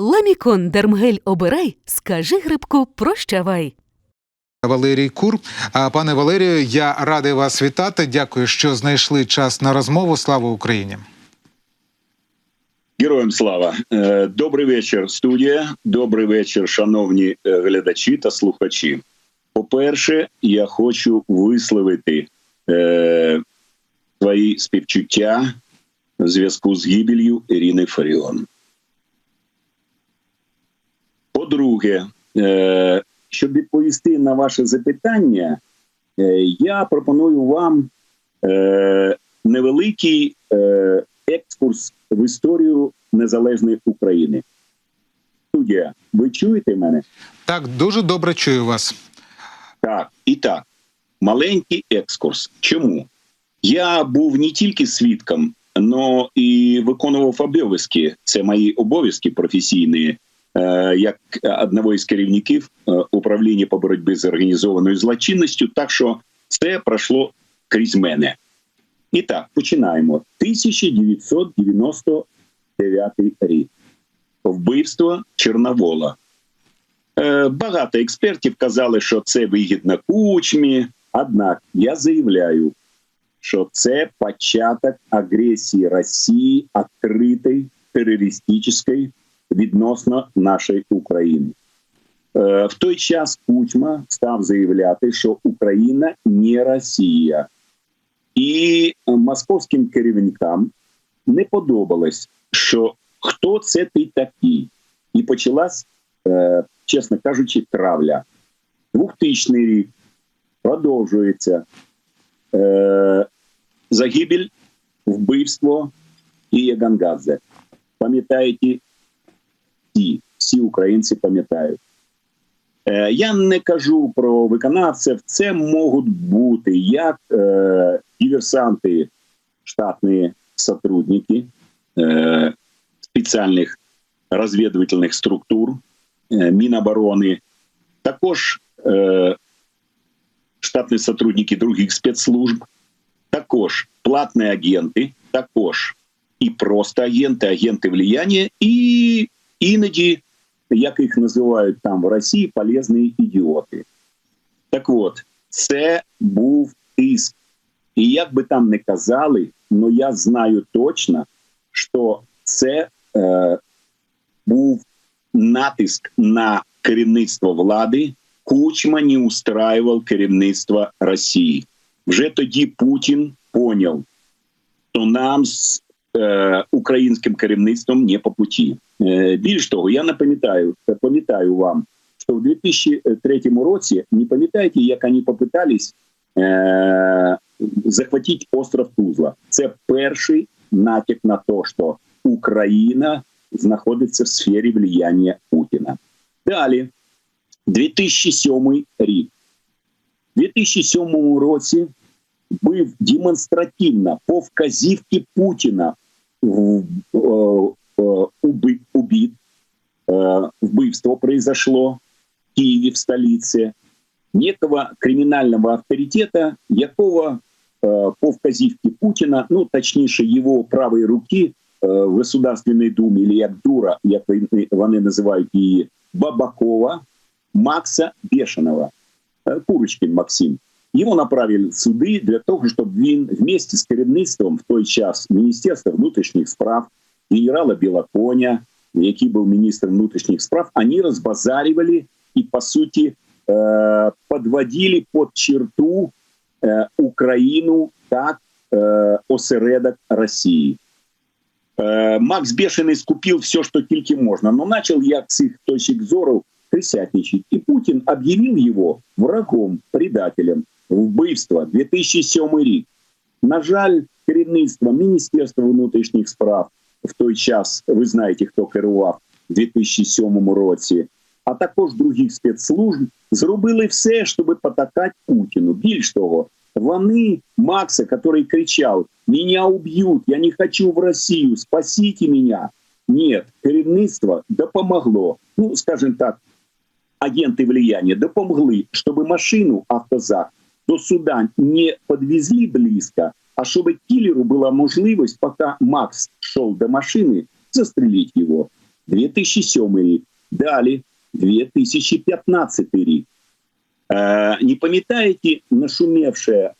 Ламікон Дермгель обирай, скажи грибку прощавай. Валерій Кур. А, Пане Валерію, я радий вас вітати. Дякую, що знайшли час на розмову. Слава Україні! Героям слава, Е, добрий вечір, студія. Добрий вечір, шановні е, глядачі та слухачі. По-перше, я хочу висловити е, свої співчуття в зв'язку з гибелью Ірини Фаріон. По-друге, е, щоб відповісти на ваше запитання, е, я пропоную вам е, невеликий екскурс в історію незалежної України. Студія, ви чуєте мене? Так, дуже добре чую вас. Так, і так. Маленький екскурс. Чому? Я був не тільки свідком, але і виконував обов'язки. Це мої обов'язки професійні, як одного із керівників е, управління по боротьбі з організованою злочинністю. Так що це пройшло крізь мене. І так, починаємо. 1999 рік. Вбивство Чорновола. Е, Багато експертів казали, що це вигідно кучмі. Однак я заявляю, що це початок агресії Росії відкритої терористичної відносно нашої України. Е, В той час Кучма став заявляти, що Україна не Росія. І московським керівникам не подобалось, що хто це ти такий. І почалась, е, чесно кажучи, травля. 2000 рік продовжується е, загибель, вбивство і Гангадзе. Пам'ятаєте, всі, українці пам'ятають. Е, Я не кажу про виконавців, це можуть бути як е, диверсанти, штатні сотрудники е, спеціальних розвідувальних структур, е, Міноборони, також штатні сотрудники других спецслужб, також платні агенти, також і просто агенти, агенти влияння, і іноді як їх називають там в Росії, полезні ідіоти. Так от, це був тиск. І як би там не казали, але я знаю точно, що це е, був натиск на керівництво влади. Кучма не устраював керівництво Росії. Вже тоді Путін поняв, що нам українським керівництвом не по путі. Е, Більш того, я не пам'ятаю, пам'ятаю вам, що в 2003 році не пам'ятаєте, як вони попитались е, захватити остров Тузла. Це перший натяк на те, що Україна знаходиться в сфері влияння Путіна. Далі, 2007 рік. У 2007 році був демонстративно по вказівці Путіна в- е, е, уби- убит. Э, Вбивство произошло в Киеве, в столице, некого криминального авторитета, якого э, по вказівці Путіна, ну точніше, його правої руки э, в Государственной Думі, или як дура, як вони- вони називають її, Бабакова, Макса Бешеного, Э, Курочкин Максим. Його направили в суди для того, щоб він вместе з керівництвом в той час Міністерства внутрішніх справ, генерала Білоконя, який був міністром внутрішніх справ, вони розбазарювали і, по суті, е, подводили під черту е, Україну як е, осередок Росії. Е, Макс Бешений скупив все, що тільки можна, но начал як з цих точок зору присятничать. І Путін об'явив його врагом, предателем, вбивства 2007 рік. На жаль, керівництво Міністерства внутрішніх справ в той час, ви знаєте, хто керував у 2007 році, а також других спецслужб, зробили все, щоб потакати Путіну. Більш того, вони Макса, який кричав: Мене уб'ють, я не хочу в Росію, спасіть мене. Ні, керівництво допомогло. Ну, скажімо так, агенты влияния допомогли, чтобы машину автозак до суда не подвезли близко, а чтобы киллеру была можливость, пока Макс шел до машины, застрелить его. 2007 рік. Далі 2015 рік. Е, не пам'ятаєте нашумевше е,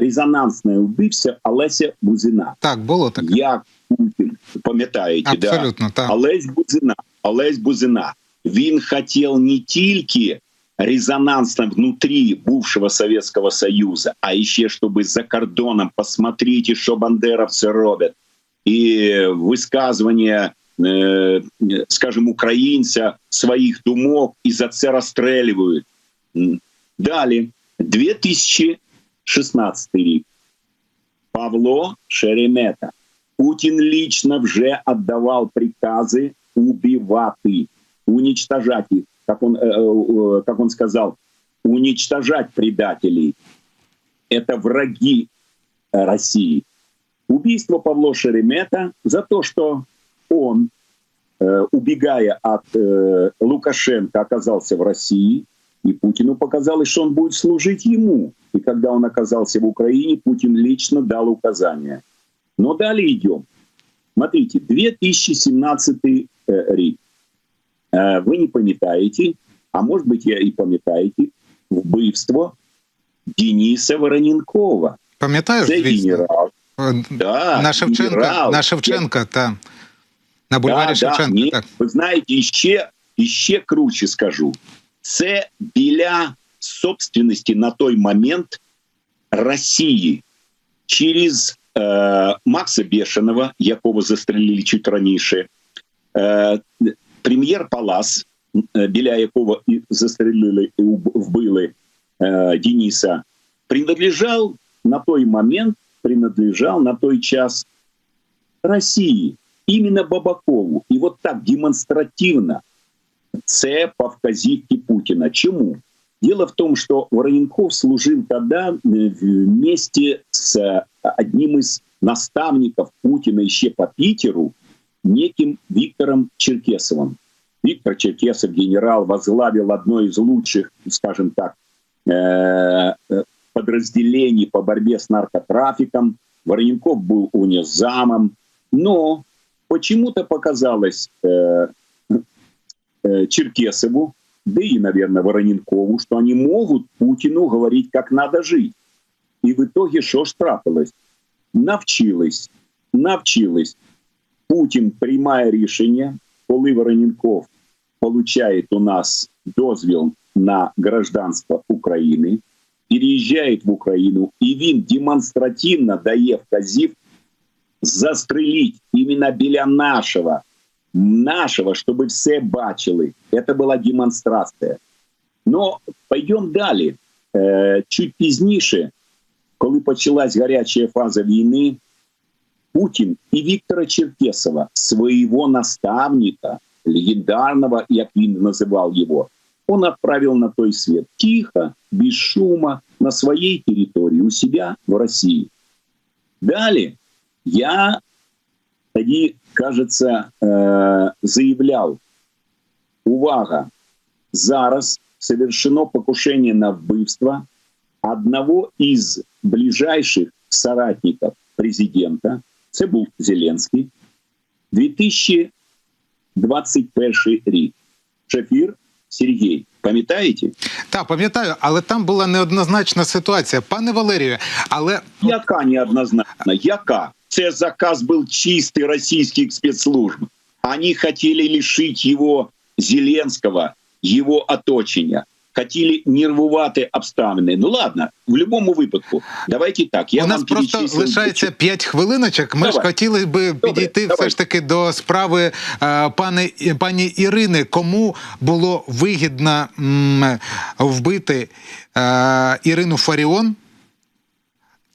резонансне вбивство Олеся Бузина? Так, було таке. Як Путін, пам'ятаєте, да? Абсолютно, так. Олесь Бузина, Олесь Бузина, він хотів не тільки резонансно внутри бывшего Советского Союза, а еще чтобы за кордоном посмотрите, что бандеровцы робят. И высказывания, э, скажем, украинца своих думок и за це расстреливают. Далі, 2016 рік. Павло Шеремета. Путин лично вже отдавал приказы убивать, уничтожать их, как он, э, э, как он сказал, уничтожать предателей. Это враги э, России. Убийство Павло Шеремета за то, что он, убегая от Лукашенко, оказался в России, и Путину показалось, что он будет служить ему. И когда он оказался в Украине, Путин лично дал указания. Но далее идем. Смотрите, 2017 э. Э, Вы не пам'ятаєте, а может быть, я и пам'ятаєте, вбивство Дениса Вороненкова. Пам'ятаю, Це звісно. генерал. Е, Да, На Шевченка, генерал. на Шевченка, та. На бульварі Да, да, Шевченка, ні, так. Ви знаєте, іще, іще круче скажу. Це біля собственності на той момент Росії через е, Макса Бешеного, якого застрелили чуть раніше, е, прем'єр Палас, е, біля якого і застрелили і уб- вбили е, Дениса, принадлежал на той момент, принадлежал на той час России, именно Бабакову. И вот так демонстративно це по вказівці Путина. Чому? Дело в том, что Вороненков служил тогда э, вместе с э, одним из наставников Путина еще по Питеру, неким Виктором Черкесовым. Виктор Черкесов, генерал, возглавил одно из лучших, скажем так, э, э, подразделений по борьбе с наркотрафиком. Вороненков был у него замом. Но почему-то показалось э, Черкесову, да и, наверное, Вороненкову, что они могут Путину говорить, как надо жить. И в итоге что ж трапилось? Навчились, навчились. Путін приймає рішення, коли Вороненков получает у нас дозвіл на гражданство України, переїжджає в Україну, і він демонстративно дає вказів застрелить именно біля нашего, нашего, чтобы все бачили. Это была демонстрація. Но пойдем далі. Е, чуть пізніше, коли почалась гаряча фаза війни, Путин и Виктора Черкесова, своего наставника, легендарного, як він называл его, он отправил на той свет тихо, без шума, на своей территории, у себя в России. Далее я тоді, кажется, е, заявляв, увага, зараз совершено покушение на вбивство одного из ближайших соратников президента, це був Зеленський, 2021 рік. Шафір Сергій, пам'ятаєте? Так, пам'ятаю, але там була неоднозначна ситуація. Пане Валерію, але Яка неоднозначно? Яка? Це заказ був чистий російських спецслужб. Они хотели лишить его Зеленского, его оточення. Хотіли нервувати обставини. Ну ладно, в будь-якому випадку. Давайте так. Я у нас просто перечислив- лишається 5 хвилиночок. Ми ж хотіли би підійти давай. все ж таки до справи е, пани, пані Ірини. Кому було вигідно м, вбити е, Ірину Фаріон?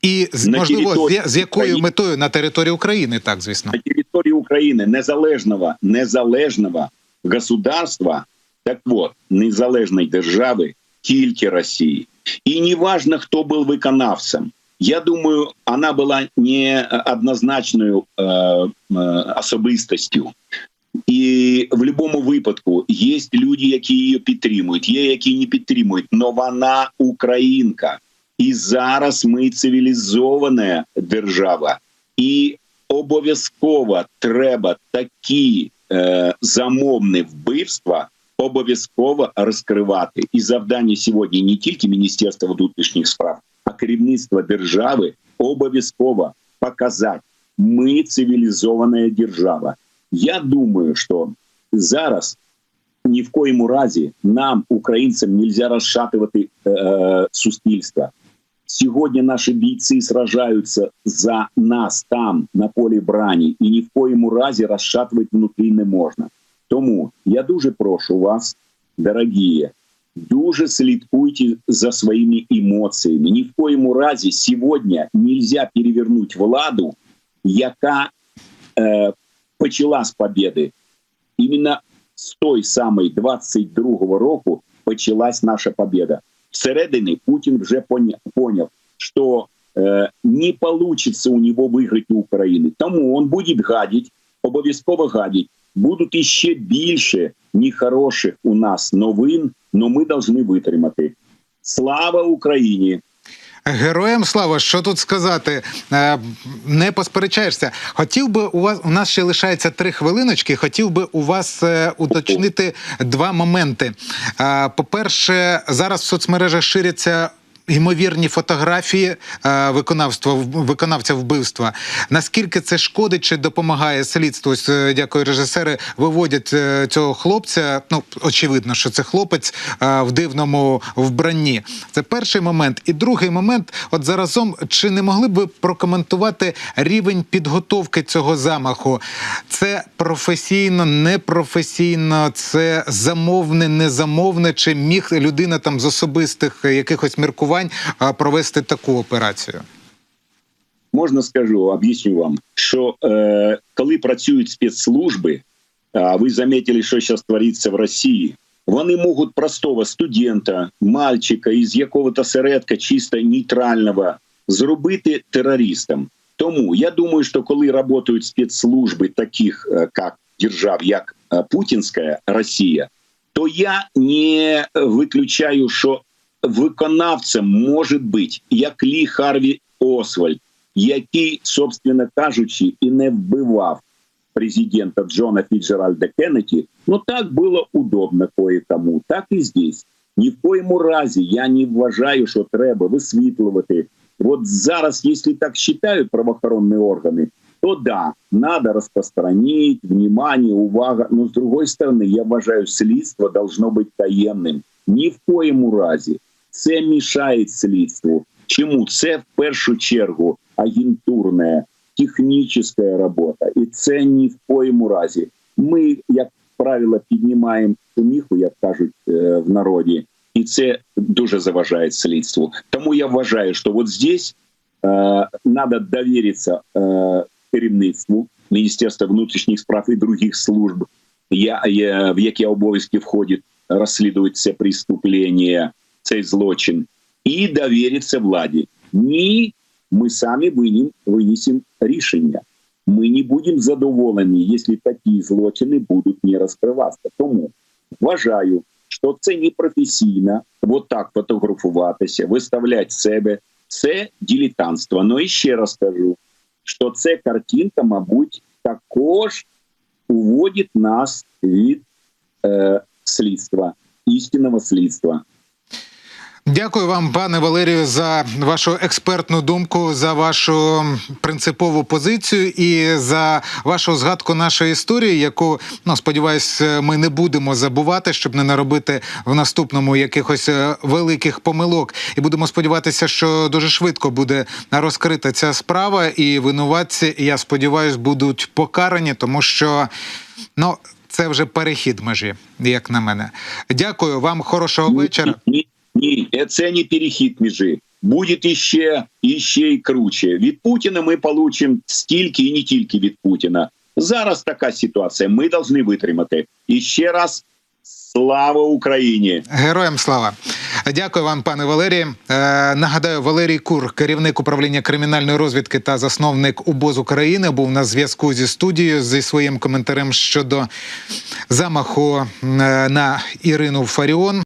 І можливо, з, з якою України. метою на території України, так звісно. на території України незалежного, незалежного государства, так вот, незалежної держави, тільки Росії. І неважно, хто був виконавцем. Я думаю, вона була не однозначною е, е, особистостю. І в будь-якому випадку є люди, які її підтримують, є які не підтримують, але вона українка. І зараз ми цивілізована держава, і обов'язково треба такі е, замовне вбивства обов'язково розкривати. І завдання сьогодні не тільки Міністерства внутрішніх справ, а керівництва держави обов'язково показати, ми цивілізована держава. Я думаю, що зараз ні в коєму разі нам, українцям, нельзя розшатувати е, суспільство. Сьогодні наші бійці сражаються за нас там на полі брані, і ні в коєму разі розшатувати внутрі не можна. Тому я дуже прошу вас, дорогі, дуже слідкуйте за своїми емоціями. Ні в коєму разі сьогодні нельзя перевернути владу, яка е, почала з побєди. Іменно з той самої 22-го року почалась наша победа. Всередині Путін вже поня- поняв, що е, не получится у нього виграти Україну. Тому він буде гадити, обов'язково гадить. Будуть іще більше нехороших у нас новин, але ми повинні витримати. Слава Україні! Героям слава, що тут сказати? Е, Не посперечаєшся. Хотів би у вас у нас ще лишається три хвилиночки. Хотів би у вас е, уточнити два моменти. Е, По-перше, зараз в соцмережах ширяться. Ймовірні фотографії е, виконавства виконавця вбивства. Наскільки це шкодить чи допомагає слідству? Е, Дякую, режисери виводять е, цього хлопця. Ну очевидно, що це хлопець в дивному вбранні. Це перший момент. І другий момент. От заразом, чи не могли б прокоментувати рівень підготовки цього замаху? Це професійно, непрофесійно, це замовне, незамовне, чи міг людина там з особистих якихось міркувань а, провести таку операцію? Можна скажу, об'ясню вам, що е, коли працюють спецслужби, а ви замітили, що зараз твориться в Росії. Вони можуть простого студента, мальчика із якого-то середка чисто нейтрального зробити терористом. Тому я думаю, що коли працюють спецслужби таких е, як держав, як е, Путінська Росія, то я не виключаю, що виконавцем може бути як Лі Харві Освальд, який, собственно кажучи, і не вбивав президента Джона Фіджеральда Кеннеді, ну так було удобно кое-кому, так і здесь. Ні в коєму разі я не вважаю, що треба висвітлювати. От зараз, якщо так вважають правоохоронні органи, то да, надо розпространити, внимание, увага. Но з другої сторони, я вважаю, слідство должно бути таємним. Ні в коєму разі. Це мішає слідству. Чому? Це в першу чергу агентурна, технічна робота. І це ні в коєму разі. Ми, як правило, піднімаємо шуміху, як кажуть е, в народі, і це дуже заважає слідству. Тому я вважаю, що от здесь е, надо довіритися е, керівництву Міністерства внутрішніх справ і других служб, я, я, в які обов'язки входить розслідувати це преступлення, цей злочин, і довіритися владі. Ні, ми самі винім, винесемо рішення. Ми не будемо задоволені, якщо такі злочини будуть не розкриватися. Тому вважаю, що це не професійно, от так фотографуватися, виставляти себе. Це дилетантство. Ну і ще раз кажу, що ця картинка, мабуть, також уводить нас від е, слідства, істинного слідства. Дякую вам, пане Валерію, за вашу експертну думку, за вашу принципову позицію і за вашу згадку нашої історії, яку ну сподіваюсь, ми не будемо забувати, щоб не наробити в наступному якихось е, великих помилок. І будемо сподіватися, що дуже швидко буде розкрита ця справа, і винуватці, я сподіваюся, будуть покарані, тому що ну. Це вже перехід межі, як на мене. Дякую вам, хорошого вечора. Це не перехід межі. Буде іще, іще і круче. Від Путіна ми получимо стільки і не тільки від Путіна. Зараз така ситуація. Ми повинні витримати. І ще раз слава Україні! Героям слава! Дякую вам, пане Валерій. Е, нагадаю, Валерій Кур, керівник управління кримінальної розвідки та засновник УБОЗ України, був на зв'язку зі студією зі своїм коментарем щодо замаху е, на Ірину Фаріон.